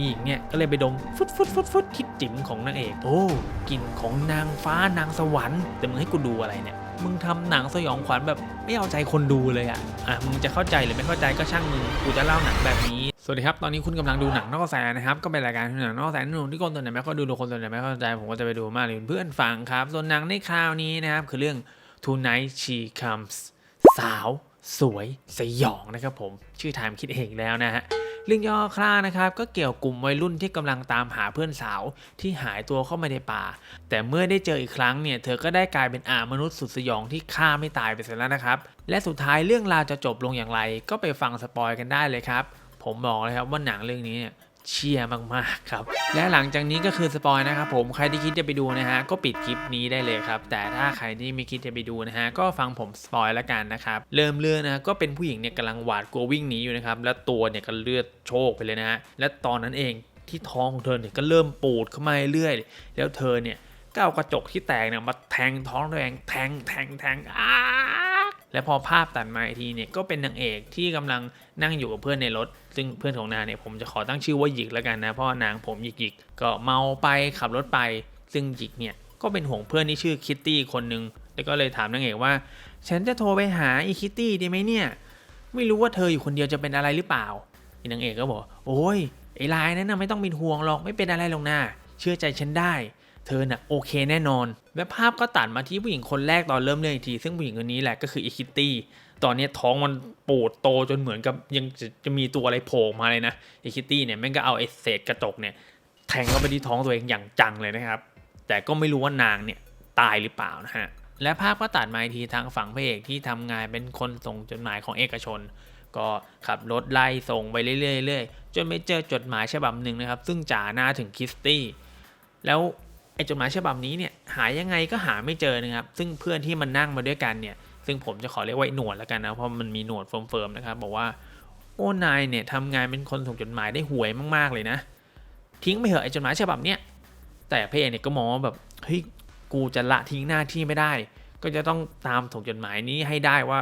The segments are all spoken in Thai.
อีกเนี่ยก็เลยไปดมฟุดฟุดฟุดฟุดคิดจิ๋มของนางเอกโอ้กลิ่นของนางฟ้านางสวรรค์แต่มึงให้กูดูอะไรเนี่ยมึงทำหนังสยองขวัญแบบไม่เอาใจคนดูเลยอะอะ มึงจะเข้าใจหรือไม่เข้าใจก็ช่างมึง กูจะเล่าหนังแบบนี้ สวัสดีครับ ตอนนี้คุณกำลังดูหนังนอกกระแสนะครับ ก็เป็นรายการหนังนอกกระแสหนุ่มที่คนส่วนใหญ่ไม่ค่อยดูดูคนส่วนใหญ่ไม่เข้าใจ ผมก็จะไปดูมากเลยเพื่อนฟังครับ ส่วนหนังในคราวนี้นะครับ คือเรื่อง Tonight She Comes สาว สวย สยองนะครับผม ชื่อไทม์คิดเองแล้วนะฮะ เรื่องย่อคร่านะครับก็เกี่ยวกลุ่มวัยรุ่นที่กำลังตามหาเพื่อนสาวที่หายตัวเข้ามาในป่า แต่เมื่อได้เจออีกครั้งเนี่ยเธอก็ได้กลายเป็นอามนุษย์สุดสยองที่ฆ่าไม่ตายไปเสียแล้วนะครับ และสุดท้ายเรื่องราวจะจบลงอย่างไร ก็ไปฟังสปอยกันได้เลยครับ ผมบอกเลยครับว่าหนังเรื่องนี้เนี่ย เชียร์มากๆครับ และหลังจากนี้ก็คือสปอยนะครับผมใครที่คิดจะไปดูนะฮะก็ปิดคลิปนี้ได้เลยครับ แต่ถ้าใครที่ไม่คิดจะไปดูนะฮะก็ฟังผมสปอยล้วกันนะครับเริ่มเรื่องนะก็เป็นผู้หญิงเนี่ยกำลังหวาดกลัววิ่งหนีอยู่นะครับแล้วตัวเนี่ยก็เลือดโชกไปเลยนะฮะและตอนนั้นเองที่ท้องของเธอเนี่ยก็เริ่มปูดเข้ามาเรื่อยๆแล้วเธอเนี่ยก็เอากระจกที่แตกเนี่ยมาแทงท้องตัวเองแทงแทงแทงอ้า และพอภาพตัดมาอีกทีเนี่ยก็เป็นนางเอกที่กำลังนั่งอยู่กับเพื่อนในรถ ซึ่งเพื่อนของนางเนี่ยผมจะขอตั้งชื่อว่าหยิกแล้วกันนะเพราะนางผมหยิกหยิกก็เมาไปขับรถไป ซึ่งหยิกเนี่ยก็เป็นห่วงเพื่อนที่ชื่อคิตตี้คนหนึ่งแล้วก็เลยถามนางเอกว่า ฉันจะโทรไปหาอีคิตตี้ดีไหมเนี่ย ไม่รู้ว่าเธออยู่คนเดียวจะเป็นอะไรหรือเปล่าอีนางเอกก็บอกโอ้ยไอ้ลายนั้นนะไม่ต้องเป็นห่วงหรอกไม่เป็นอะไรหรอกนะเชื่อใจฉันได้ เธอน่ะโอเคแน่นอน และภาพก็ตัดมาที่ผู้หญิงคนแรกตอนเริ่มเรื่องอีกที ซึ่งผู้หญิงคนนี้แหละก็คืออีคิตตี้ตอนนี้ท้องมันปูดโตจนเหมือนกับยังจะจะมีตัวอะไรโผล่มาเลยนะอีคิตตี้เนี่ยแม่งก็เอาไอ้เศษกระจกเนี่ยแทงเข้าไปที่ท้องตัวเองอย่างจังเลยนะครับ แต่ก็ไม่รู้ว่านางเนี่ยตายหรือเปล่านะฮะและภาพก็ตัดมาอีกทีทางฝั่งพระเอกที่ทำงานเป็นคนส่งจดหมายของเอกชน ก็ขับรถไล่ส่งไปเรื่อยๆจนไปเจอจดหมายฉบับหนึ่งนะครับ ซึ่งจ่าหน้าถึงคิสตี้แล้ว ไอ้จดหมายฉบับนี้เนี่ยหายังไงก็หาไม่เจอนะครับ ซึ่งเพื่อนที่มันนั่งมาด้วยกันเนี่ย ซึ่งผมจะขอเรียกว่าหนวดแล้วกันนะ เพราะมันมีหนวดเฟิร์มๆนะครับ บอกว่าโอ้นายเนี่ยทำงานเป็นคนส่งจดหมายได้ห่วยมากๆเลยนะ ทิ้งไปเถอะไอ้จดหมายฉบับเนี้ยแต่พระเอกเนี่ยก็มองว่าแบบเฮ้ยกูจะละทิ้งหน้าที่ไม่ได้ ก็จะต้องตามส่งจดหมายนี้ให้ได้ว่า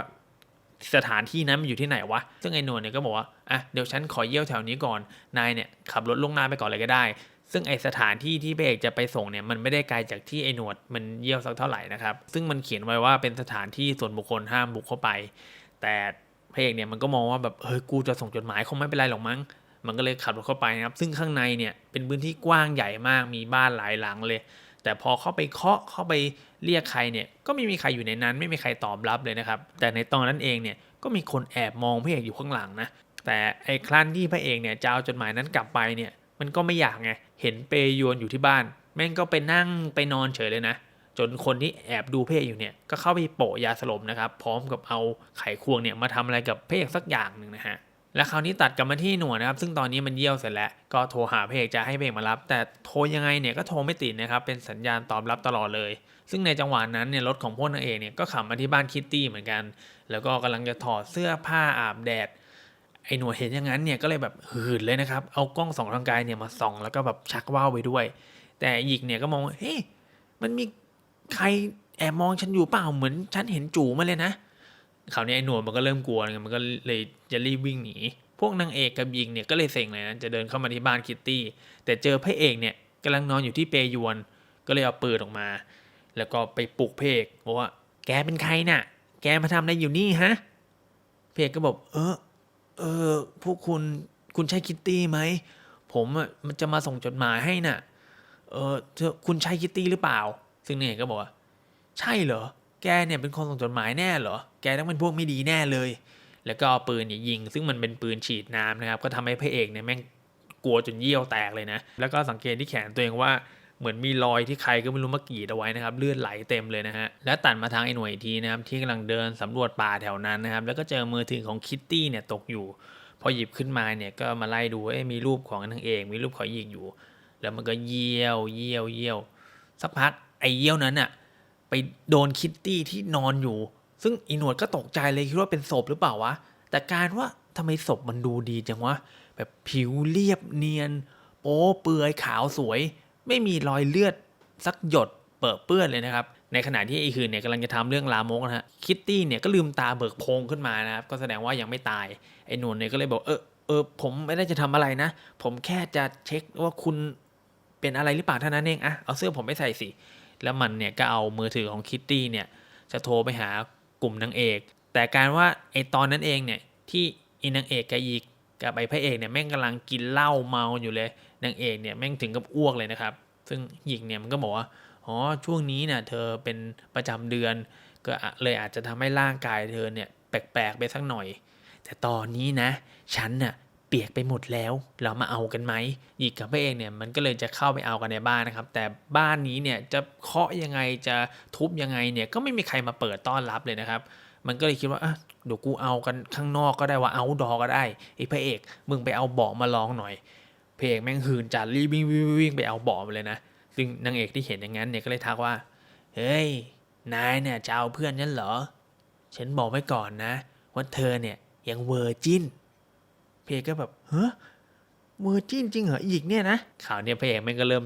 สถานที่นั้นมันอยู่ที่ไหนวะ ซึ่งไอ้หนวดเนี่ยก็บอกว่า อะ เดี๋ยวฉันขอเยี่ยวแถวนี้ก่อน นายเนี่ยขับรถล่วงหน้าไปก่อนเลยก็ได้ ซึ่งไอสถานที่ที่พเอกจะไปส่งเนี่ยมันไม่ได้ไกลจากที่ไอหนวดมันเยี่ยวสักเท่าไหร่นะครับ ซึ่งมันเขียนไว้ว่าเป็นสถานที่ส่วนบุคคลห้ามบุกเข้าไป แต่พระเอกเนี่ยมันก็มองว่าแบบเฮ้ยกูจะส่งจดหมายคงไม่เป็นไรหรอกมั้ง มันก็เลยขับรถเข้าไปนะครับ ซึ่งข้างในเนี่ยเป็นพื้นที่กว้างใหญ่มากมีบ้านหลายหลังเลย แต่พอเข้าไปเคาะเข้าไปเรียกใครเนี่ยก็ไม่มีใครอยู่ในนั้น ไม่มีใครตอบรับเลยนะครับ แต่ในตอนนั้นเองเนี่ยก็มีคนแอบมองพระเอกอยู่ข้างหลังนะแต่ไอ้ครั้นที่พระเอกเนี่ยจะเอาจดหมายนั้นกลับไปเนี่ย มันก็ไม่อยากไง เห็นเปยวนอยู่ที่บ้าน แม่งก็ไปนั่งไปนอนเฉยเลยนะ จนคนที่แอบดูพเอกอยู่เนี่ย ก็เข้าไปโปะยาสลบนะครับ พร้อมกับเอาไขควงเนี่ยมาทำอะไรกับพเอกสักอย่างหนึ่งนะฮะและคราวนี้ตัดกลับมาที่หนวดนะครับ ซึ่งตอนนี้มันเยี่ยวเสร็จแล้ว ก็โทรหาพเอกจะให้พเอกมารับ แต่โทรยังไงเนี่ยก็โทรไม่ติดนะครับ เป็นสัญญาณตอบรับตลอดเลย ซึ่งในจังหวะนั้นเนี่ยรถของพวกนางเอกเนี่ยก็ขับมาที่บ้านคิตตี้เหมือนกัน แล้วก็กำลังจะถอดเสื้อผ้าอาบแดด ไอ้หนวดเห็นอย่างนั้นเนี่ยก็เลยแบบหืดเลยนะครับ เอากล้องส่องทางกายเนี่ยมาส่อง แล้วก็แบบชักว่าวไปด้วย แต่หยิกเนี่ยก็มองเฮ้ยมันมีใครแอบมองฉันอยู่เปล่าเหมือนฉันเห็นจู่มาเลยนะคราวนี้ไอ้หนวดมันก็เริ่มกลัวมันก็เลยจะรีบวิ่งหนี พวกนางเอกกับหญิงเนี่ยก็เลยเซ็งเลยนะจะเดินเข้ามาที่บ้านคิตตี้ แต่เจอพระเอกเนี่ยกำลังนอนอยู่ที่เปยวน ก็เลยเอาปืนออกมา แล้วก็ไปปลุกเอกบอกว่า แกเป็นใครน่ะ แกมาทำอะไรอยู่นี่ฮะเอกก็บอกเออ เออ พวกคุณคุณใช่คิตตี้ไหม ผมอะมันจะมาส่งจดหมายให้น่ะ เออเธอคุณใช่คิตตี้หรือเปล่า ซึ่งเนางเอกก็บอกว่า ใช่เหรอ แกเนี่ยเป็นคนส่งจดหมายแน่เหรอ แกต้องเป็นพวกไม่ดีแน่เลย แล้วก็เอาปืนเนี่ยยิง ซึ่งมันเป็นปืนฉีดน้ำนะครับ ก็ทำให้พระเอกเนี่ยแม่งกลัวจนเยี่ยวแตกเลยนะ แล้วก็สังเกตที่แขนตัวเองว่า เหมือนมีรอยที่ใครก็ไม่รู้มากรีดเอาไว้นะครับเลือดไหลเต็มเลยนะฮะและตัดมาทางไอ้หน่วยอีกทีนะครับที่กำลังเดินสำรวจป่าแถวนั้นนะครับแล้วก็เจอมือถือของคิตตี้เนี่ยตกอยู่พอหยิบขึ้นมาเนี่ยก็มาไล่ดูเอ๊ะมีรูปของนางเอกมีรูปของหยิกอยู่ แล้วมันก็เยี่ยวเยี่ยวเยี่ยวสักพักไอ้เยี่ยวนั้นอะไปโดนคิตตี้ที่นอนอยู่ ซึ่งอีหนวดก็ตกใจเลยคิดว่าเป็นศพหรือเปล่าวะแต่การว่าทำไมศพมันดูดีจังวะแบบผิวเรียบเนียน โป๊เปลือยขาวสวย ไม่มีรอยเลือดสักหยดเปื้อเปื้อนเลยนะครับ ในขณะที่ไอ้คืนเนี่ยกำลังจะทำเรื่องลามกนะฮะคิตตี้เนี่ยก็ลืมตาเบิกโพงขึ้นมานะครับ ก็แสดงว่ายังไม่ตายไอ้หนวดเนี่ยก็เลยบอกเออเออผมไม่ได้จะทำอะไรนะ ผมแค่จะเช็คว่าคุณเป็นอะไรหรือเปล่าเท่านั้นเองอะเอาเสื้อผมไปใส่สิแล้วมันเนี่ยก็เอามือถือของคิตตี้เนี่ยจะโทรไปหากลุ่มนางเอก แต่การว่าไอตอนนั้นเองเนี่ยที่อีนางเอกกับอีกกับไอพระเอกเนี่ยแม่งกำลังกินเหล้าเมาอยู่เลย นางเอกเนี่ยแม่งถึงกับอ้วกเลยนะครับ ซึ่งหญิงเนี่ยมันก็บอกว่าอ๋อช่วงนี้เนี่ยเธอเป็นประจำเดือน ก็เลยอาจจะทำให้ร่างกายเธอเนี่ยแปลกๆไปสักหน่อย แต่ตอนนี้นะ ฉันน่ะเปียกไปหมดแล้ว เรามาเอากันไหมหยิกกับพระเอกเนี่ยมันก็เลยจะเข้าไปเอากันในบ้านนะครับ แต่บ้านนี้เนี่ยจะเคาะยังไงจะทุบยังไงเนี่ยก็ไม่มีใครมาเปิดต้อนรับเลยนะครับ มันก็เลยคิดว่าเดี๋ยวกูเอากันข้างนอกก็ได้ว่าเอาดอก็ได้ไอ้พระเอกมึงไปเอาเบาะมาลองหน่อย พระเอกแม่งหืนจัดรีบวิ่งวิ่งวิ่งไปเอาบาะมาเลยนะ ซึ่งนางเอกที่เห็นอย่างนั้นเนี่ยก็เลยทักว่า เฮ้ย นายเนี่ยจะเอาเพื่อนฉันเหรอ ฉันบอกไว้ก่อนนะ ว่าเธอเนี่ยยังเวอร์จินเพเอกก็แบบเฮ้เวอร์จินจริงเหรออีกเนี่ยนะข่าวเนี่ยพระเอกมันก็เริ่ม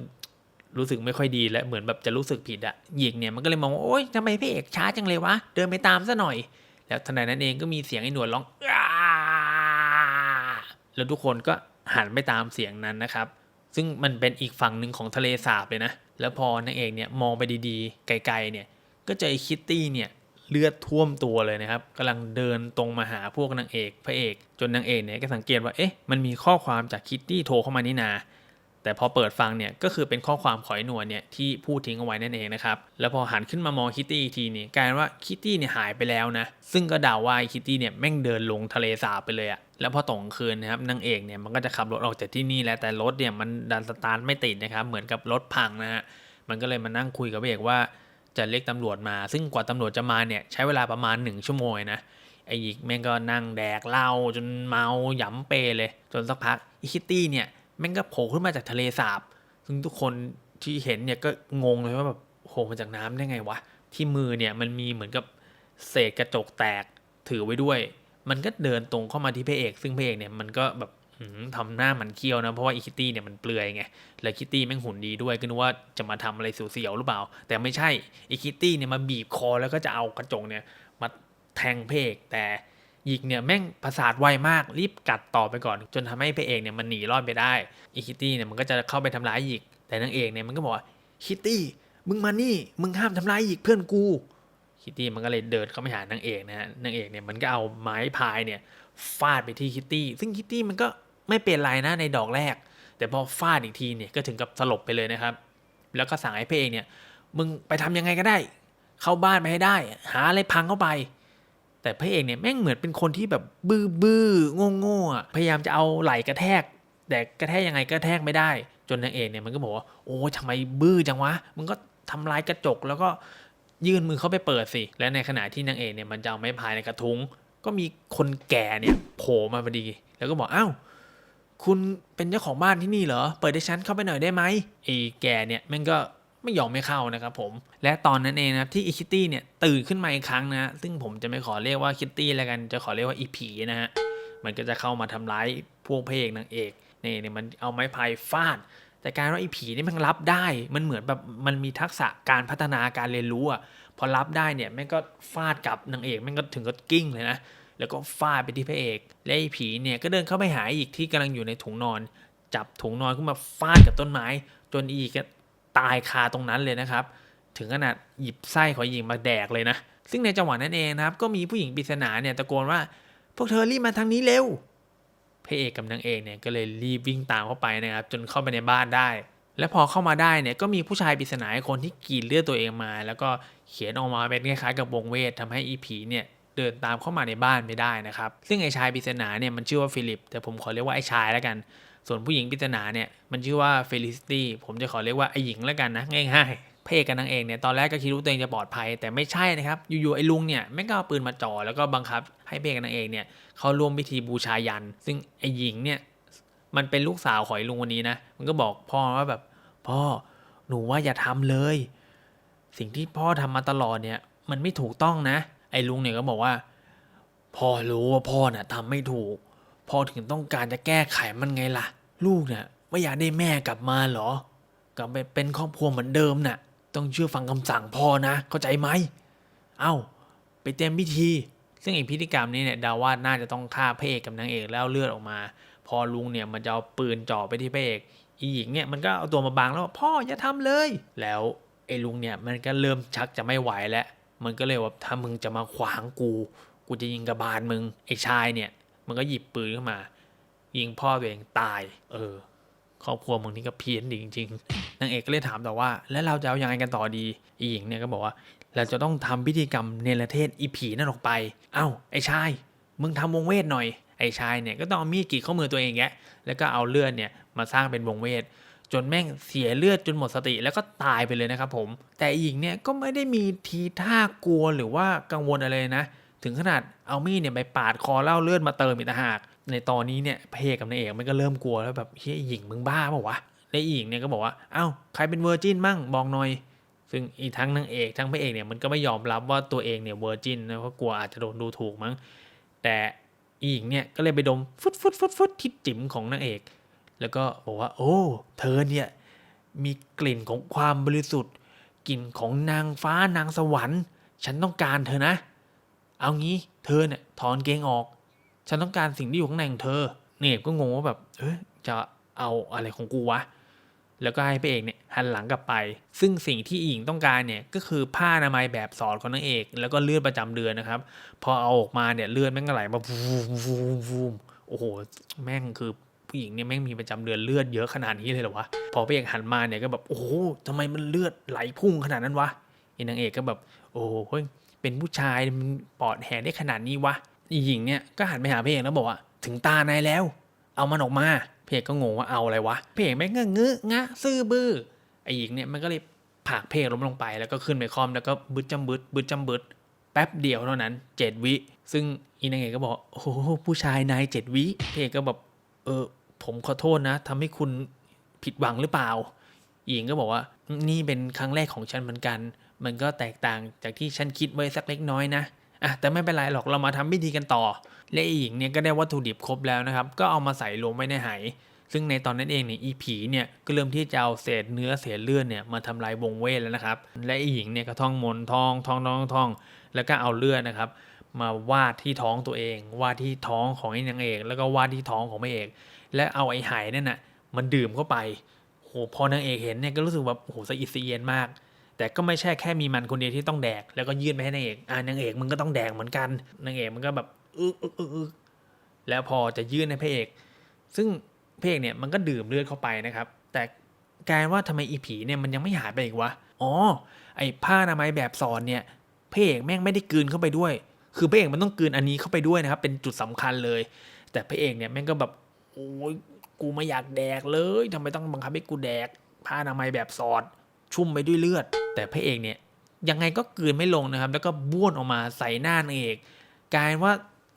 รู้สึกไม่ค่อยดีแล้วเหมือนแบบจะรู้สึกผิดอะหยิกเนี่ยมันก็เลยมองว่าโอ๊ยทำไมพระเอกช้าจังเลยวะ เดินไปตามซะหน่อย แล้วทนใดนั้นเองก็มีเสียงไอ้หนวดร้องอแล้วทุกคนก็ หันไปตามเสียงนั้นนะครับ ซึ่งมันเป็นอีกฝั่งหนึ่งของทะเลสาบเลยนะ แล้วพอนางเอกเนี่ยมองไปดีๆ ไกลๆเนี่ยก็เจอไอ้คิตตี้เนี่ยเลือดท่วมตัวเลยนะครับกำลังเดินตรงมาหาพวกนางเอกพระเอก จนนางเอกเนี่ยก็สังเกตว่าเอ๊ะมันมีข้อความจากคิตตี้โทรเข้ามานี่นาแต่พอเปิดฟังเนี่ยก็คือเป็นข้อความขอยหนวดเนี่ยที่พูดทิ้งเอาไว้นั่นเองนะครับ แล้วพอหันขึ้นมามองคิตตี้อีกทีนี่กลายว่าคิตตี้เนี่ยหายไปแล้วนะ ซึ่งก็เดาว่าคิตตี้เนี่ยแม่งเดินลงทะเลสาบไปเลยอะ แล้วพอตกงคืนนะครับนางเอกเนี่ยมันก็จะขับรถออกจากที่นี่แหล้วแต่รถเนี่ยมันดันสตาร์ทไม่ติดนะครับเหมือนกับรถพังนะฮะมันก็เลยมานั่งคุยกับพระเอกว่าจะเรียกตำรวจมา ซึ่งกว่าตำรวจจะมาเนี่ยใช้เวลาประมาณหนึ่งชั่วโมงนะไอ้หยิกแม่งก็นั่งแดกเหล้าจนเมาหยำเปเลย จนสักพักอีคิตตี้เนี่ยแม่งก็โผล่ขึ้นมาจากทะเลสาบ ซึ่งทุกคนที่เห็นเนี่ยก็งงเลยว่าแบบโผล่มาจากน้ำได้ไงวะที่มือเนี่ยมันมีเหมือนกับเศษกระจกแตกถือไว้ด้วย มันก็เดินตรงเข้ามาที่พระเอก ซึ่งพระเอกเนี่ยมันก็แบบทำหน้ามันเคี้ยวนะ เพราะว่าอีคิตตี้เนี่ยมันเปลือยไง แล้วคิตตี้แม่งหุ่นดีด้วยก็นึกว่าจะมาทำอะไรเสียวๆหรือเปล่า แต่ไม่ใช่อีคิตตี้เนี่ยมาบีบคอแล้วก็จะเอากระจกเนี่ยมาแทงพระเอกแต่หยิกเนี่ยแม่งประสาทไวมากรีบกัดต่อไปก่อน จนทำให้พระเอกเนี่ยมันหนีรอดไปได้อีคิตตี้เนี่ยมันก็จะเข้าไปทำร้ายหยิกแต่นางเอกเนี่ยมันก็บอกว่าคิตตี้มึงมานี่มึงห้ามทำร้ายหยิกเพื่อนกู คิตตี้มันก็เลยเดินเข้าไปหานางเอกนะฮะนางเอกเนี่ยมันก็เอาไม้พายเนี่ยฟาดไปที่คิตตี้ซึ่งคิตตี้มันก็ไม่เป็นไรนะในดอกแรก แต่พอฟาดอีกทีเนี่ยก็ถึงกับสลบไปเลยนะครับ แล้วก็สั่งให้พระเอกเนี่ยมึงไปทำยังไงก็ได้ เข้าบ้านไปให้ได้ หาอะไรพังเข้าไป แต่พระเอกเนี่ยแม่งเหมือนเป็นคนที่แบบบื้อบื้อโง่โง่ๆพยายามจะเอาไหล่กระแทก แต่กระแทกยังไงก็กระแทกไม่ได้ จนนางเอกเนี่ยมันก็บอกว่าโอ้ทำไมบื้อจังวะมึงก็ทำลายกระจกแล้วก็ ยื่นมือเข้าไปเปิดสิ และในขณะที่นางเอกเนี่ยมันจะเอาไม้พายในกระทุ้ง ก็มีคนแก่เนี่ยโผล่มาพอดี แล้วก็บอกอ้าวคุณเป็นเจ้าของบ้านที่นี่เหรอ เปิดให้ฉันเข้าไปหน่อยได้ไหมไอ้แกเนี่ยม่งก็ไม่ยอมไม่เข้านะครับผม และตอนนั้นเองนะครับที่อีคิตตี้เนี่ยตื่นขึ้นมาอีกครั้งนะ ซึ่งผมจะไม่ขอเรียกว่าคิตตี้แล้วกัน จะขอเรียกว่าอีผีนะฮะ มันก็จะเข้ามาทำร้ายพวกพระเอกนางเอกนี่เนี่ยมันเอาไม้พายฟาด แต่การว่าไอ้ผีนี่มันรับได้มันเหมือนแบบมันมีทักษะการพัฒนาการเรียนรู้อะพอรับได้เนี่ยแม่งก็ฟาดกับนางเอกแม่งก็ถึงก็กิ้งเลยนะแล้วก็ฟาดไปที่พระเอก และไอ้ผีเนี่ยก็เดินเข้าไปหาอีกที่กำลังอยู่ในถุงนอน จับถุงนอนขึ้นมาฟาดกับต้นไม้ จนอีกก็ตายคาตรงนั้นเลยนะครับ ถึงขนาดหยิบไส้ของหญิงมาแดกเลยนะซึ่งในจังหวะนั้นเองนะครับก็มีผู้หญิงปริศนาเนี่ยตะโกนว่า พวกเธอรีบมาทางนี้เร็ว ระเอกกับนางเอกเนี่ยก็เลยรีบวิ่งตามเข้าไปนะครับจนเข้าไปในบ้านได้ และพอเข้ามาได้เนี่ยก็มีผู้ชายปริศนาคนที่กรีดเลือดตัวเองมา แล้วก็เขียนออกมาเป็นคล้ายๆกับวงเวททำให้อีผีเนี่ยเดินตามเข้ามาในบ้านไม่ได้นะครับซึ่งไอ้ชายปริศนาเนี่ยมันชื่อว่าฟิลิป แต่ผมขอเรียกว่าไอ้ชายแล้วกัน ส่วนผู้หญิงปริศนาเนี่ยมันชื่อว่าเฟลิซิตี้ผมจะขอเรียกว่าไอ้หญิงแล้วกันนะง่ายๆพระเอกกับนางเอกเนี่ยตอนแรกก็คิดว่าตัวเองจะปลอดภัย แต่ไม่ใช่นะครับอยู่ๆไอ้ลุงเนี่ยแม่งก็เอาปืนมาจ่อแล้วก็บังคับ ให้พระเอกกันางเอกเนี่ยเขาร่วมพิธีบูชายัน ซึ่งไอ้หญิงเนี่ยมันเป็นลูกสาวของลุงคนนี้นะ มันก็บอกพ่อว่าแบบ พ่อหนูว่าอย่าทำเลย สิ่งที่พ่อทำมาตลอดเนี่ย มันไม่ถูกต้องนะ ไอ้ลุงเนี่ยก็บอกว่า พ่อรู้ว่าพ่อน่ะทำไม่ถูก พ่อถึงต้องการจะแก้ไขมันไงล่ะ ลูกเนี่ยไม่อยากได้แม่กลับมาเหรอกลับไปเป็นครอบครัวเหมือนเดิมน่ะ ต้องเชื่อฟังคำสั่งพ่อนะ เข้าใจไหม เอ้า ไปเตรียมพิธี ซึ่งไอีพิธีกรรมนี้เนี่ยดาว่าน่าจะต้องฆ่าพระเอกกับนางเอกแล้วเลือดออกมา พอลุงเนี่ยมันจะเอาปืนจ่อไปที่พระเอก อีหญิงเนี่ยมันก็เอาตัวมาบังแล้วพ่ออย่าทำเลย แล้วไอ้ลุงเนี่ยมันก็เริ่มชักจะไม่ไหวแล้ว มันก็เลยว่าถ้ามึงจะมาขวางกู กูจะยิงกระบาลมึงไอ้ชายเนี่ย มันก็หยิบปืนขึ้นมา ยิงพ่อตัวเองตาย เออครอบครัวมึงนี่ก็เพี้ยนดีจริงๆนางเอกก็เลยถามต่อว่า แล้วเราจะเอาอยังไงกันต่อดีอีหญิงเนี่ยก็บอกว่า เราจะต้องทำพิธีกรรมเนรเทศอีผีนั่นออกไป เอ้าไอ้ชาย มึงทำวงเวทหน่อย ไอ้ชายเนี่ยก็ต้องเอามีดกรีดข้อมือตัวเองแกะแล้วก็เอาเลือดเนี่ยมาสร้างเป็นวงเวท จนแม่งเสียเลือดจนหมดสติแล้วก็ตายไปเลยนะครับผม แต่อีหญิงเนี่ยก็ไม่ได้มีทีท่ากลัวหรือว่ากังวลอะไรนะ ถึงขนาดเอามีดเนี่ยไปปาดคอเล่าเลือดมาเติมอีกต่างหาก ในตอนนี้เนี่ยพระเอกกับนายเอกมันก็เริ่มกลัวแล้วแบบเฮ้ยหญิงมึงบ้าเปล่าวะแล้วอีหญิงเนี่ยก็บอกว่าเอ้าใครเป็นเวอร์จินมั่งบอกหน่อย ซึ่งอีทั้งนางเอกทั้งพระเอกเนี่ยมันก็ไม่ยอมรับว่าตัวเองเนี่ยเวอร์จินนะเพราะกลัวอาจจะโดนดูถูกมั้ง แต่อีหญิงเนี่ยก็เลยไปดมฟุดฟุดฟุดฟุดที่จิ๋มของนางเอก แล้วก็บอกว่า โอ้ เธอเนี่ยมีกลิ่นของความบริสุทธิ์ กลิ่นของนางฟ้านางสวรรค์ ฉันต้องการเธอนะ เอางี้เธอเนี่ยถอนเกงออก ฉันต้องการสิ่งที่อยู่ข้างในของเธอ เนบก็งงว่าแบบ เอ้ยจะเอาอะไรของกูวะ แล้วก็ให้พระเอกเนี่ยหันหลังกลับไป ซึ่งสิ่งที่อีหญิงต้องการเนี่ยก็คือผ้าอนามัยแบบสอดของนางเอก แล้วก็เลือดประจำเดือนนะครับ พอเอาออกมาเนี่ยเลือดแม่งไหลมาวูมวูมวูมโอ้โห แม่งคือผู้หญิงเนี่ยแม่งมีประจำเดือนเลือดเยอะขนาดนี้เลยเหรอวะ พอพระเอกหันมาเนี่ยก็แบบโอ้โหทำไมมันเลือดไหลพุ่งขนาดนั้นวะไอ้นางเอกก็แบบ โอ้โหเฮ้ยเป็นผู้ชายมันปอดแห่ได้ขนาดนี้วะอีหญิงเนี่ยก็หันไปหาพระเอกแล้วบอกว่าถึงตานายแล้ว เอามันออกมา พระเอกก็งงว่าเอาอะไรวะพระเอกแม่งก็งึะงะซื่อบื้อไอ้หญิงเนี่ยมันก็เลยผลักพระเอกล้มลงไปแล้วก็ขึ้นไปคอมแล้วก็บึดจำบึดบึดจำบึดแป๊บเดียวเท่านั้นเจ็ดวิ ซึ่งอีนางเอกก็บอกโอ้โหผู้ชายนายเจ็ดวิพระเอกก็แบบเออผมขอโทษนะทำให้คุณผิดหวังหรือเปล่าหญิงก็บอกว่านี่เป็นครั้งแรกของฉันเหมือนกัน มันก็แตกต่างจากที่ฉันคิดไว้สักเล็กน้อยนะ อะแต่ไม่เป็นไรหรอกเรามาทำพิธีกันต่อ และอีหญิงเนี่ยก็ได้วัตถุดิบครบแล้วนะครับ ก็เอามาใส่รวมไว้ในไหซึ่งในตอนนั้นเองเนี่ยอีผีเนี่ยก็เริ่มที่จะเอาเศษเนื้อเศษเลือดเนี่ยมาทำลายวงเวทแล้วนะครับ และอีหญิงเนี่ยก็ท่องมนท่องท่องท่องท่อง แล้วก็เอาเลือดนะครับ มาวาดที่ท้องตัวเอง วาดที่ท้องของไอ้นางเอก แล้วก็วาดที่ท้องของพระเอก และเอาไอ้ไหนั่นน่ะมันดื่มเข้าไปโหพอนางเอกเห็นเนี่ยก็รู้สึกแบบโอ้โหสะอิดสะเอียนมาก แต่ก็ไม่ใช่แค่มีมันคนเดียวที่ต้องแดก แล้วก็ยื่นไปให้นางเอกอ่านางเอกมึงก็ต้องแดกเหมือนกันนางเอกมันก็แบบอึกอึกอึกอึกแล้วพอจะยื่นให้พระเอก ซึ่งพระเอกเนี่ยมันก็ดื่มเลือดเข้าไปนะครับ แต่กลายว่าทำไมอีผีเนี่ยมันยังไม่หายไปอีกวะอ๋อไอ้ผ้าอนามัยแบบซอนเนี่ยพระเอกแม่งไม่ได้กืนเข้าไปด้วย คือพระเอกมันต้องกืนอันนี้เข้าไปด้วยนะครับ เป็นจุดสำคัญเลย แต่พระเอกเนี่ยแม่งก็แบบโอ้ยกูไม่อยากแดกเลยทำไมต้องบังคับให้กูแดกผ้าอนามัยแบบสอด ชุ่มไปด้วยเลือด แต่พระเอกเนี่ยยังไงก็กลืนไม่ลงนะครับ แล้วก็บ้วนออกมาใส่หน้านางเอกกลายว่า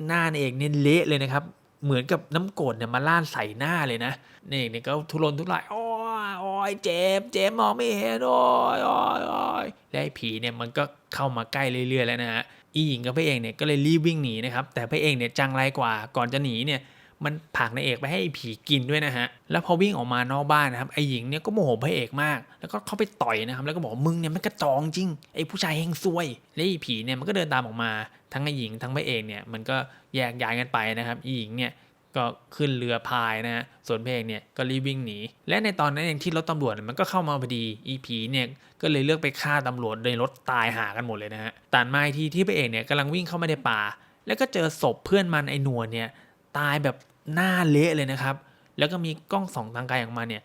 หน้านางเอกเนี่ยเละเลยนะครับ เหมือนกับน้ำกรดเนี่ยมาล่านใส่หน้าเลยนะนางเอกเนี่ยก็ทุรนทุรายโอ้ยโอ้ยเจ็บเจ็บมองไม่เห็นโอ้ยโอ้ยโอ้ยและไอ้ผีเนี่ยมันก็เข้ามาใกล้เรื่อยๆแล้วนะฮะอีหญิงกับพระเอกเนี่ยก็เลยรีบวิ่งหนีนะครับแต่พระเอกเนี่ยจังไรกว่าก่อนจะหนีเนี่ย มันผักนายเอกไปให้ไอ้ผีกินด้วยนะฮะ แล้วพอวิ่งออกมานอกบ้านนะครับไอ้หญิงเนี่ยก็โมโหพระเอกมาก แล้วก็เข้าไปต่อยนะครับ แล้วก็บอกมึงเนี่ยมันกระจองจริง ไอ้ผู้ชายเฮงซวย และไอ้ผีเนี่ยมันก็เดินตามออกมา ทั้งไอ้หญิงทั้งพระเอกเนี่ยมันก็แยกย้ายกันไปนะครับไอ้หญิงเนี่ยก็ขึ้นเรือพายนะฮะ ส่วนพระเอกเนี่ยก็รีบวิ่งหนี และในตอนนั้นเองที่รถตำรวจมันก็เข้ามาพอดีอีผีเนี่ยก็เลยเลือกไปฆ่าตำรวจในรถตายหากันหมดเลยนะฮะตันมาอีกทีที่พระเอกเนี่ยกำลังวิ่งเข้ามาในป่า แล้วก็เจอศพเพื่อนมันไอ้หนวลเนี่ยตายแบบ หน้าเละเลยนะครับ แล้วก็มีกล้องส่องทางไกลออกมาเนี่ย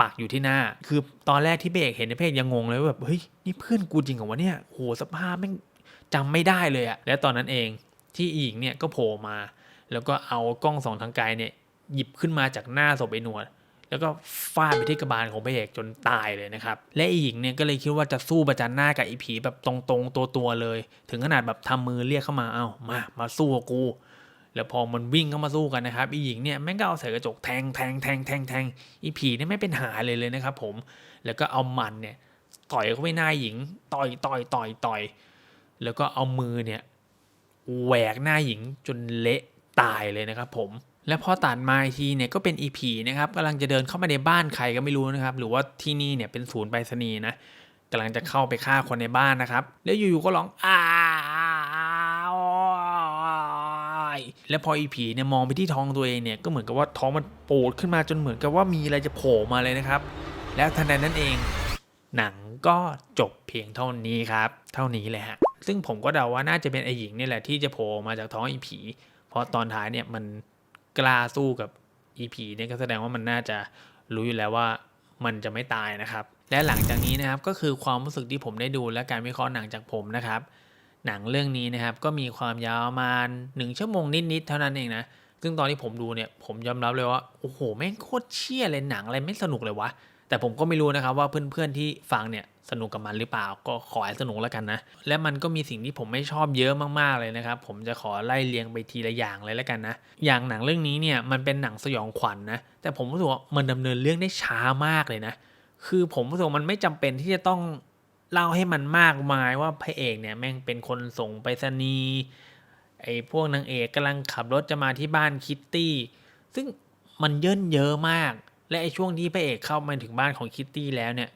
ปักอยู่ที่หน้า คือตอนแรกที่เบกเห็นในเพจยังงงเลยว่าแบบเฮ้ยนี่เพื่อนกูจริงเหรอวะเนี่ยโหสภาพแม่งจำไม่ได้เลยอะและตอนนั้นเองที่อีหญิงเนี่ยก็โผล่มา แล้วก็เอากล้องส่องทางไกลเนี่ยหยิบขึ้นมาจากหน้าศพไอ้หนวดแล้วก็ฟาดไปที่กระบาลของพระเอกจนตายเลยนะครับ และอีหญิงเนี่ยก็เลยคิดว่าจะสู้ประจันหน้ากับไอ้ผีแบบตรงๆตัวๆเลย ถึงขนาดแบบทำมือเรียกเข้ามาเอ้ามามาสู้กับกู แล้วพอมันวิ่งเข้ามาสู้กันนะครับอีหญิงเนี่ยแม่งก็เอาใส่กระจกแทงแทงแทงแทงแทงอีผีเนี่ยไม่เป็นหาเลยเลยนะครับผมแล้วก็เอามันเนี่ยต่อยเข้าไปหน้าหญิงต่อยต่อยต่อยต่อย แล้วก็เอามือเนี่ยแหวกหน้าหญิงจนเละตายเลยนะครับผมและพอตัดมาทีเนี่ยก็เป็นอีผีนะครับกำลังจะเดินเข้ามาในบ้านใครก็ไม่รู้นะครับ หรือว่าที่นี่เนี่ยเป็นศูนย์ไปรษณีย์นะกำลังจะเข้าไปฆ่าคนในบ้านนะครับ แล้วอยู่ๆก็ร้องอ้า วแล้วพออีผีเนี่ยมองไปที่ท้องตัวเองเนี่ยก็เหมือนกับว่าท้องมันปูดขึ้นมาจนเหมือนกับว่ามีอะไรจะโผล่มาเลยนะครับ แล้วทันใดนั้นเอง หนังก็จบเพียงเท่านี้ครับ เท่านี้เลยฮะซึ่งผมก็เดาว่าน่าจะเป็นไอหญิงนี่แหละที่จะโผล่มาจากท้องอีผี เพราะตอนท้ายเนี่ยมันกล้าสู้กับอีผีเนี่ยก็แสดงว่ามันน่าจะรู้อยู่แล้วว่ามันจะไม่ตายนะครับ และหลังจากนี้นะครับก็คือความรู้สึกที่ผมได้ดูและการวิเคราะห์หนังจากผมนะครับ หนังเรื่องนี้นะครับ ก็มีความยาวประมาณหนึ่งชั่วโมงนิดๆเท่านั้นเองนะซึ่งตอนที่ผมดูเนี่ยผมยอมรับเลยว่าโอ้โหแม่งโคตรเชี่ยเลยหนังอะไรไม่สนุกเลยวะแต่ผมก็ไม่รู้นะครับว่าเพื่อนๆที่ฟังเนี่ยสนุกกับมันหรือเปล่าก็ขอให้สนุกแล้วกันนะ และมันก็มีสิ่งที่ผมไม่ชอบเยอะมากๆเลยนะครับ ผมจะขอไล่เรียงไปทีละอย่างเลยแล้วกันนะ อย่างหนังเรื่องนี้เนี่ยมันเป็นหนังสยองขวัญนนะแต่ผมรู้สึกว่ามันดำเนินเรื่องได้ช้ามากเลยนะ คือผมรู้สึกว่ามันไม่จำเป็นที่จะต้อง เล่าให้มันมากมายว่าพระเอกเนี่ยแม่งเป็นคนส่งไปรษณีย์ไอ้พวกนางเอกกำลังขับรถจะมาที่บ้านคิตตี้ ซึ่งมันเยินเยอะมาก และไอ้ช่วงที่พระเอกเข้ามาถึงบ้านของคิตตี้แล้วเนี่ย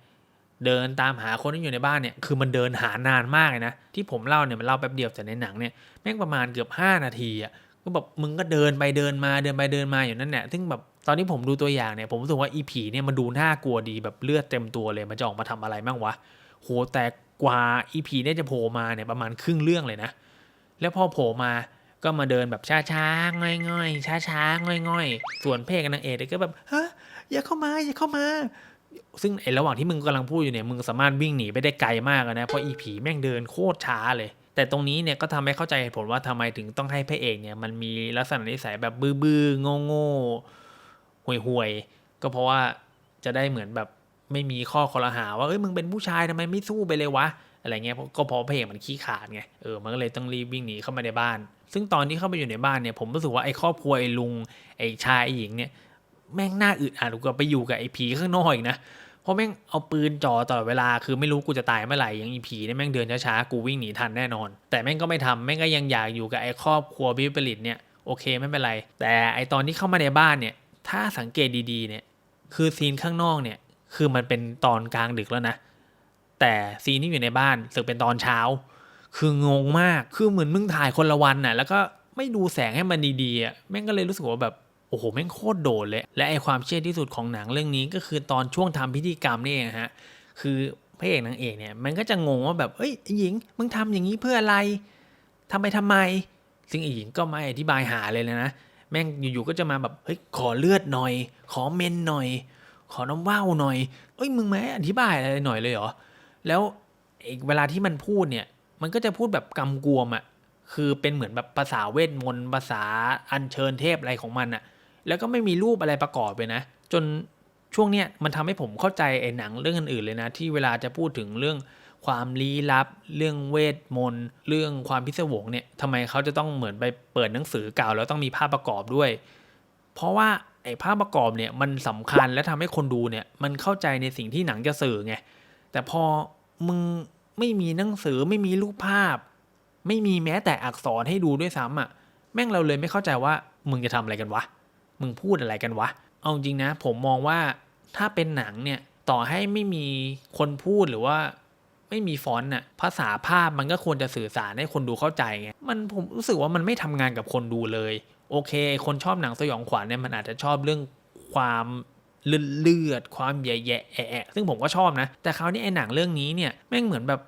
เดินตามหาคนที่อยู่ในบ้านเนี่ย คือมันเดินหานานมากเลยนะ ที่ผมเล่าเนี่ยมันเล่าแป๊บเดียวแต่ในหนังเนี่ยแม่งประมาณเกือบ 5 นาทีอะก็แบบมึงก็เดินไปเดินมาเดินไปเดินมาอยู่นั่นแหละซึ่งแบบตอนที่ผมดูตัวอย่างเนี่ยผมรู้สึกว่าอีผีเนี่ยมันดูน่ากลัวดีแบบเลือดเต็มตัวเลยมันจะออกมาทำอะไรบ้างวะ โหแต่กว่าอีผีเนี่ยจะโผล่มาเนี่ยประมาณครึ่งเรื่องเลยนะ แล้วพอโผล่มาก็มาเดินแบบช้าๆง่อยๆช้าๆง่อยๆ ส่วนเพศกับนางเอกเนี่ยก็แบบฮะอย่าเข้ามาอย่าเข้ามา ซึ่งไอ้ระหว่างที่มึงกำลังพูดอยู่เนี่ยมึงสามารถวิ่งหนีไปได้ไกลมากนะเพราะอีผีแม่งเดินโคตรช้าเลย แต่ตรงนี้เนี่ยก็ทำให้เข้าใจเหตุผลว่าทำไมถึงต้องให้พระเอกเนี่ยมันมีลักษณะนิสัยแบบบื้อๆโง่ๆห่วยๆก็เพราะว่าจะได้เหมือนแบบ ไม่มีข้อคอรหาว่าเอ้ยมึงเป็นผู้ชายทำไมไม่สู้ไปเลยวะอะไรเงี้ยก็เพราะพระเอกมันขี้ขาดไงเออมันก็เลยต้องรีบวิ่งหนีเข้ามาในบ้าน ซึ่งตอนที่เข้าไปอยู่ในบ้านเนี่ยผมรู้สึกว่าไอ้ครอบครัวไอ้ลุงไอ้ชายไอ้หญิงเนี่ยแม่งน่าอึดอัดกว่าไปอยู่กับไอ้ผีข้างนอกอีกนะเพราะแม่งเอาปืนจ่อตลอดเวลาคือไม่รู้กูจะตายเมื่อไหร่ย่างอีผีเนี่ยแม่งเดินช้าๆกูวิ่งหนีทันแน่นอน แต่แม่งก็ไม่ทำแม่งก็ยังอยากอยู่กับไอ้ครอบครัวบิวเปริตเนี่ยโอเคไม่เป็นไร แต่ไอ้ตอนที่เข้ามาในบ้านเนี่ยถ้าสังเกตดีๆเนี่ยคือซีนข้างนอกเนี่ย คือมันเป็นตอนกลางดึกแล้วนะ แต่ซีนที่อยู่ในบ้านสึกเป็นตอนเช้า คืองงมากคือเหมือนมึงถ่ายคนละวันน่ะ แล้วก็ไม่ดูแสงให้มันดีๆอะแม่งก็เลยรู้สึกว่าแบบโอ้โหแม่งโคตรโดดเลย และไอความเชื่อที่สุดของหนังเรื่องนี้ก็คือตอนช่วงทำพิธีกรรมนี่เองฮะคือพระเอกนางเอกเนี่ยมันก็จะงงว่าแบบเอ้ยหญิงมึงทำอย่างนี้เพื่ออะไรทำไปทำไม ซึ่งไอหญิงก็ไม่อธิบายหาเลยเลยนะ แม่งอยู่ๆก็จะมาแบบเฮ้ยขอเลือดหน่อย ขอเมนหน่อย ขอน้ำว่าวหน่อย เอ้ยมึงไม่อธิบายอะไรหน่อยเลยเหรอ แล้วอีกเวลาที่มันพูดเนี่ย มันก็จะพูดแบบกำกวมอะ่ะ คือเป็นเหมือนแบบภาษาเวทมนต์ภาษาอัญเชิญเทพอะไรของมันอะ่ะ แล้วก็ไม่มีรูปอะไรประกอบเลยนะ จนช่วงเนี้ยมันทำให้ผมเข้าใจไอ้หนังเรื่องอื่นๆเลยนะ ที่เวลาจะพูดถึงเรื่องความลี้ลับ เรื่องเวทมนต์ เรื่องความพิศวงเนี่ยทำไมเขาจะต้องเหมือนไปเปิดหนังสือเก่าแล้วต้องมีภาพประกอบด้วย เพราะว่า ไอ้ภาพประกอบเนี่ยมันสำคัญและทำให้คนดูเนี่ยมันเข้าใจในสิ่งที่หนังจะสื่อไงแต่พอมึงไม่มีหนังสือไม่มีรูปภาพ ไม่มีแม้แต่อักษรให้ดูด้วยซ้ำอะแม่งเราเลยไม่เข้าใจว่ามึงจะทำอะไรกันวะมึงพูดอะไรกันวะเอาจริงนะ ผมมองว่าถ้าเป็นหนังเนี่ยต่อให้ไม่มีคนพูดหรือว่าไม่มีฟอนต์น่ะภาษาภาพมันก็ควรจะสื่อสารให้คนดูเข้าใจไงมันผมรู้สึกว่ามันไม่ทำงานกับคนดูเลย โอเค คนชอบหนังสยองขวัญเนี่ยมันอาจจะชอบเรื่องความเลือดความแย่ๆแอะซึ่งผมก็ชอบนะ แต่คราวนี้ไอ้หนังเรื่องนี้เนี่ยแม่งเหมือนแบบ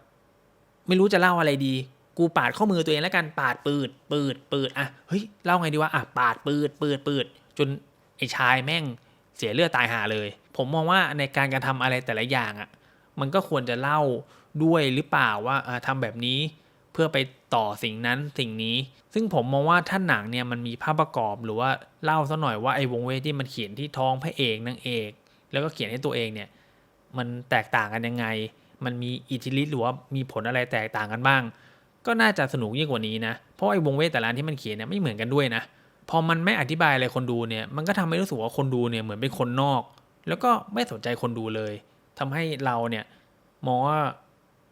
ไม่รู้จะเล่าอะไรดี กูปาดข้อมือตัวเองแล้วกันปาดปืดปืดปืดอะเฮ้ยเล่าไงดีวะอะปาดปืดปืดปืดจนไอ้ชายแม่งเสียเลือดตายหาเลย ผมมองว่าในการการะทำอะไรแต่ละอย่างอะมันก็ควรจะเล่าด้วยหรือเปล่าว่าอ่าทำแบบนี้ พื่อไปต่อสิ่งนั้นสิ่งนี้ ซึ่งผมมองว่าถ้าหนังเนี่ยมันมีภาพประกอบหรือว่าเล่าซะหน่อยว่าไอ้วงเวทที่มันเขียนที่ท้องพระเอกนางเอก แล้วก็เขียนให้ตัวเองเนี่ยมันแตกต่างกันยังไง มันมีอิทธิฤทธิ์หรือว่ามีผลอะไรแตกต่างกันบ้าง ก็น่าจะสนุกยิ่งกว่านี้นะเพราะไอ้วงเวทแต่ละอันที่มันเขียนเนี่ยไม่เหมือนกันด้วยนะพอมันไม่อธิบายอะไรคนดูเนี่ยมันก็ทำให้รู้สึกว่าคนดูเนี่ยเหมือนเป็นคนนอก แล้วก็ไม่สนใจคนดูเลยทำให้เราเนี่ยมองว่า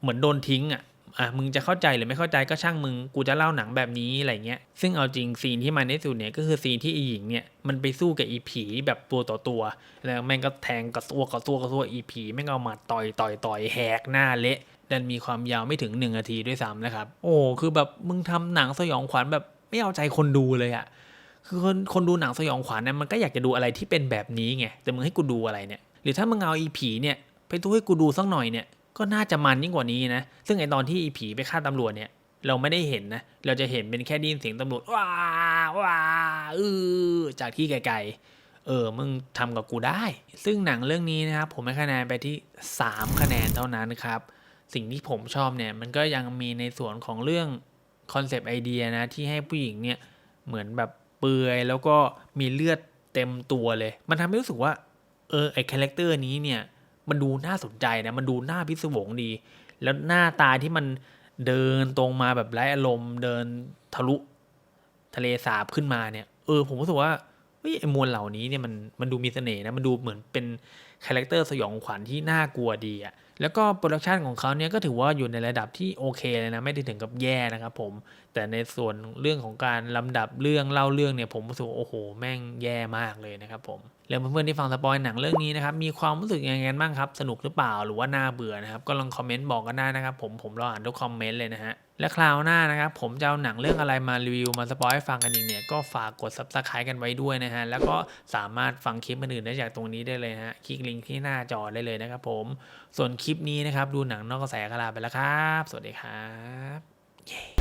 เหมือนโดนทิ้งอะ อะมึงจะเข้าใจหรือไม่เข้าใจก็ช่างมึงกูจะเล่าหนังแบบนี้อะไรเงี้ยซึ่งเอาจริงซีนที่มันที่สุดเนี่ยก็คือซีนที่อีหญิงเนี่ยมันไปสู้กับอีผีแบบตัวต่อตัวแล้วแม่งก็แทงกระซวกระซวกระซวอีผีแม่งเอามาต่อยต่อยต่อยแหกหน้าเละดันมีความยาวไม่ถึงหนึ่งนาทีด้วยซ้ำนะครับ โอ้คือแบบมึงทำหนังสยองขวัญแบบไม่เอาใจคนดูเลยอะคือคนคนดูหนังสยองขวัญเนี่ยมันก็อยากจะดูอะไรที่เป็นแบบนี้ไงแต่มึงให้กูดูอะไรเนี่ย หรือถ้ามึงเอาอีผีเนี่ยไปดูให้กูดูสักหน่อยเนี่ย ก็น่าจะมันยิ่งกว่านี้นะ ซึ่งไอตอนที่อีผีไปฆ่าตำรวจเนี่ย เราไม่ได้เห็นนะ เราจะเห็นเป็นแค่ดินเสียงตำรวจว้าว้าเออจากที่ไกลๆ เออ มึงทำกับกูได้ ซึ่งหนังเรื่องนี้นะครับ ผมให้คะแนนไปที่ 3 คะแนนเท่านั้นครับ สิ่งที่ผมชอบเนี่ย มันก็ยังมีในส่วนของเรื่องคอนเซปต์ไอเดียนะ ที่ให้ผู้หญิงเนี่ยเหมือนแบบเปื่อยแล้วก็มีเลือดเต็มตัวเลย มันทำให้รู้สึกว่า เออไอคาแรคเตอร์นี้เนี่ย มันดูน่าสนใจนะ มันดูน่าพิศวงดี แล้วหน้าตาที่มันเดินตรงมาแบบไร้อารมณ์ เดินทะลุ ทะเลสาบขึ้นมาเนี่ย เออ ผมรู้สึกว่าเฮ้ยไอมวลเหล่านี้เนี่ยมันมันดูมีเสน่ห์นะ มันดูเหมือนเป็นคาแรคเตอร์สยองขวัญที่น่ากลัวดีอะแล้วก็โปรดักชันของเขาเนี่ยก็ถือว่าอยู่ในระดับที่โอเคเลยนะ ไม่ได้ถึงกับแย่นะครับผม แต่ในส่วนเรื่องของการลำดับเรื่องเล่าเรื่องเนี่ยผมรู้สึกโอ้โห แม่งแย่มากเลยนะครับผมแล้วเพื่อนๆที่ฟังสปอยหนังเรื่องนี้นะครับมีความรู้สึกยังไงกันบ้างครับ สนุกหรือเปล่าหรือว่าน่าเบื่อนะครับก็ลองคอมเมนต์บอกกันได้นะครับผมผมรออ่านทุกคอมเมนต์เลยนะฮะและคราวหน้านะครับผมจะเอาหนังเรื่องอะไรมารีวิวมาสปอยให้ฟังกันอีกเนี่ยก็ฝากกด subscribe กันไว้ด้วยนะฮะแล้วก็สามารถฟังคลิปอื่นได้จากตรงนี้ได้เลยฮะคลิกลิงก์ที่หน้าจอได้เลยนะครับผมส่วนคลิปนี้นะครับดูหนังนอกกระแสกลาไปแล้วครับ สวัสดีครับ イエイ